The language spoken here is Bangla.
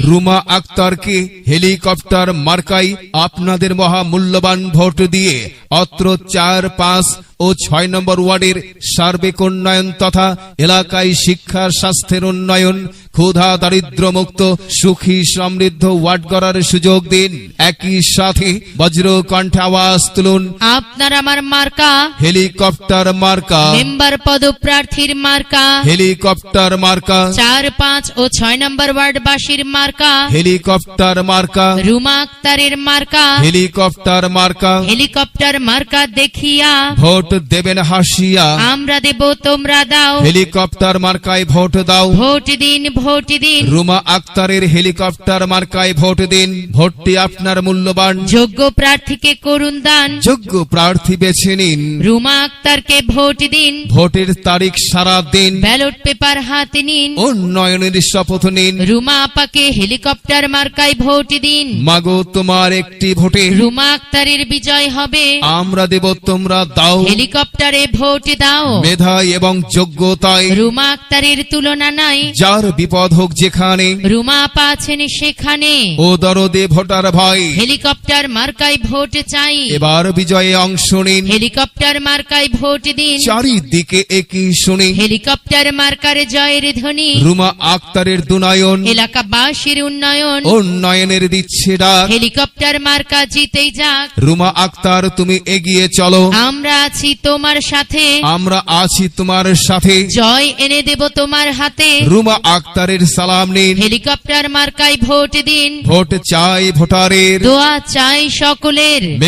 রুমা আক্তারকে হেলিকপ্টার মার্কাই আপনাদের মহামূল্যবান ভোট দিয়ে অত্র চার, পাঁচ ও ছয় নম্বর ওয়ার্ডের সার্বিক উন্নয়ন তথা এলাকায় শিক্ষা স্বাস্থ্যের উন্নয়ন ক্ষুধা দারিদ্র মুক্ত সুখী সমৃদ্ধ ওয়ার্ড করার সুযোগ দিন। একই সাথে বজ্র কণ্ঠে আওয়াজ তুলুন। আপনার আমার মার্কা। হেলিকপ্টার মার্কা। মেম্বার পদপ্রার্থীর মার্কা। হেলিকপ্টার মার্কা। চার পাঁচ ও ছয় নম্বর ওয়ার্ডবাসীর মার্কা। হেলিকপ্টার মার্কা। রুমা আক্তারের মার্কা। হেলিকপ্টার মার্কা। হেলিকপ্টার মার্কা দেখিয়া। ভোট দেবেন হাসিয়া। আমরা দেব তোমরা দাও। হেলিকপ্টার মার্কায় ভোট দাও। ভোট দিন ভোট দিন। রুমা আক্তারের হেলিকপ্টার মার্কায় ভোট দিন। ভোটটি আপনার মূল্যবান। যোগ্য প্রার্থীকে করুন দান। যোগ্য প্রার্থী বেছে নিন। রুমা আক্তারকে ভোট দিন। ভোটের তারিখ সারা দিন। ব্যালট পেপার হাতে নিন। উন্নয়নের শপথ নিন। রুমা আপাকে হেলিকপ্টার মার্কায় ভোট দিন। মাগো তোমার একটি ভোটে। রুমা আক্তারের বিজয় হবে। আমরা দেব তোমরা দাও। হেলিকপ্টারে ভোট দাও। মেধায় এবং যোগ্যতায় রুমা আক্তারের তুলনা নাই। যার বিপদ হোক যেখানে। রুমা আপা আছেন সেখানে। ও দরদে ভোটার ভাই। হেলিকপ্টার মার্কায় ভোট চাই। এবার বিজয়ে অংশ নিন। হেলিকপ্টার মার্কায় ভোট দিন। চারিদিকে একই শুনি। হেলিকপ্টার মার্কার জয়ের ধ্বনি। রুমা আক্তারের দুনায়ন। এলাকাবাসীর উন্নয়ন। উন্নয়নের দিচ্ছে ডাক। হেলিকপ্টার মার্কা জিতেই যাক। রুমা আক্তার তুমি এগিয়ে চলো। আমরা আছি তোমার সাথে। আমরা আছি তোমার সাথে। জয় এনে দেব তোমার হাতে। রুমা আক্তারের সালাম নিন। হেলিকপ্টার মার্কায় ভোট দিন। ভোট চাই ভোটারের। দোয়া চাই সকলের।